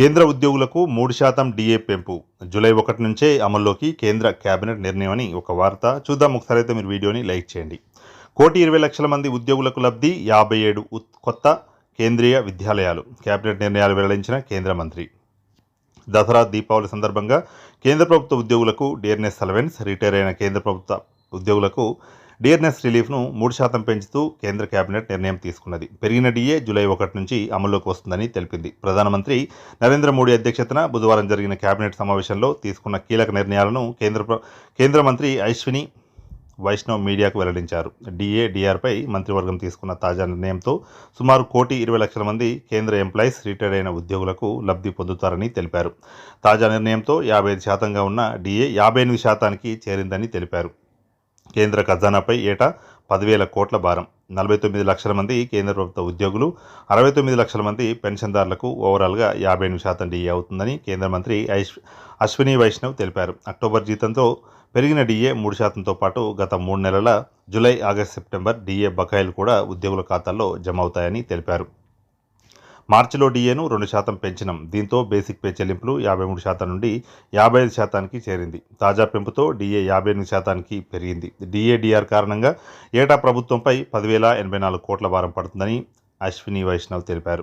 కేంద్ర ఉద్యోగులకు మూడు శాతం డిఏ పెంపు. జూలై ఒకటి నుంచే అమల్లోకి కేంద్ర కేబినెట్ నిర్ణయం అని ఒక వార్త. చూద్దాం ఒకసారి అయితే మీరు వీడియోని లైక్ చేయండి. కోటి ఇరవై లక్షల మంది ఉద్యోగులకు లబ్ధి యాభై ఏడు ఉత్- కొత్త కేంద్రీయ విద్యాలయాలు. కేబినెట్ నిర్ణయాలు వెల్లడించిన కేంద్ర మంత్రి. దసరా దీపావళి సందర్భంగా కేంద్ర ప్రభుత్వ ఉద్యోగులకు డిఎన్ఎస్ అలవెన్స్ రిటైర్ అయిన కేంద్ర ప్రభుత్వ ఉద్యోగులకు డియర్నెస్ రిలీఫ్ను మూడు శాతం పెంచుతూ కేంద్ర కేబినెట్ నిర్ణయం తీసుకున్నది. పెరిగిన డిఏ జూలై ఒకటి నుంచి అమల్లోకి వస్తుందని తెలిపింది. ప్రధానమంత్రి నరేంద్ర మోడీ అధ్యక్షతన బుధవారం జరిగిన కేబినెట్ సమావేశంలో తీసుకున్న కీలక నిర్ణయాలను కేంద్ర ప్ర- కేంద్ర మంత్రి అశ్విని వైష్ణవ్ మీడియాకు వెల్లడించారు. డిఏ డిఆర్పై మంత్రివర్గం తీసుకున్న తాజా నిర్ణయంతో సుమారు కోటి ఇరవై లక్షల మంది కేంద్ర ఎంప్లాయీస్ రిటైర్ అయిన ఉద్యోగులకు లబ్ధి పొందుతారని తెలిపారు. తాజా నిర్ణయంతో యాభై ఐదు శాతంగా ఉన్న డిఏ యాభై ఎనిమిది శాతానికి చేరిందని తెలిపారు. కేంద్ర ఖజానాపై ఏటా పదివేల కోట్ల భారం. నలభై తొమ్మిది లక్షల మంది కేంద్ర ప్రభుత్వ ఉద్యోగులు అరవై తొమ్మిది లక్షల మంది పెన్షన్దారులకు ఓవరాల్గా యాభై ఎనిమిది శాతం డిఏ అవుతుందని కేంద్ర మంత్రి ఐష్ అశ్విని వైష్ణవ్ తెలిపారు. అక్టోబర్ జీతంతో పెరిగిన డిఏ మూడు శాతంతో పాటు గత మూడు నెలల జూలై ఆగస్టు సెప్టెంబర్ డిఏ బకాయిలు కూడా ఉద్యోగుల ఖాతాల్లో జమ అవుతాయని తెలిపారు. మార్చిలో డిఏను రెండు శాతం పెంచినం. దీంతో బేసిక్ పే చెల్లింపులు యాభై మూడు శాతం నుండి యాభై ఐదు శాతానికి చేరింది. తాజా పెంపుతో డిఏ యాభై ఎనిమిది శాతానికి పెరిగింది. డిఏడిఆర్ కారణంగా ఏటా ప్రభుత్వంపై పదివేల ఎనభై నాలుగు కోట్ల భారం పడుతుందని అశ్విని వైష్ణవ్ తెలిపారు.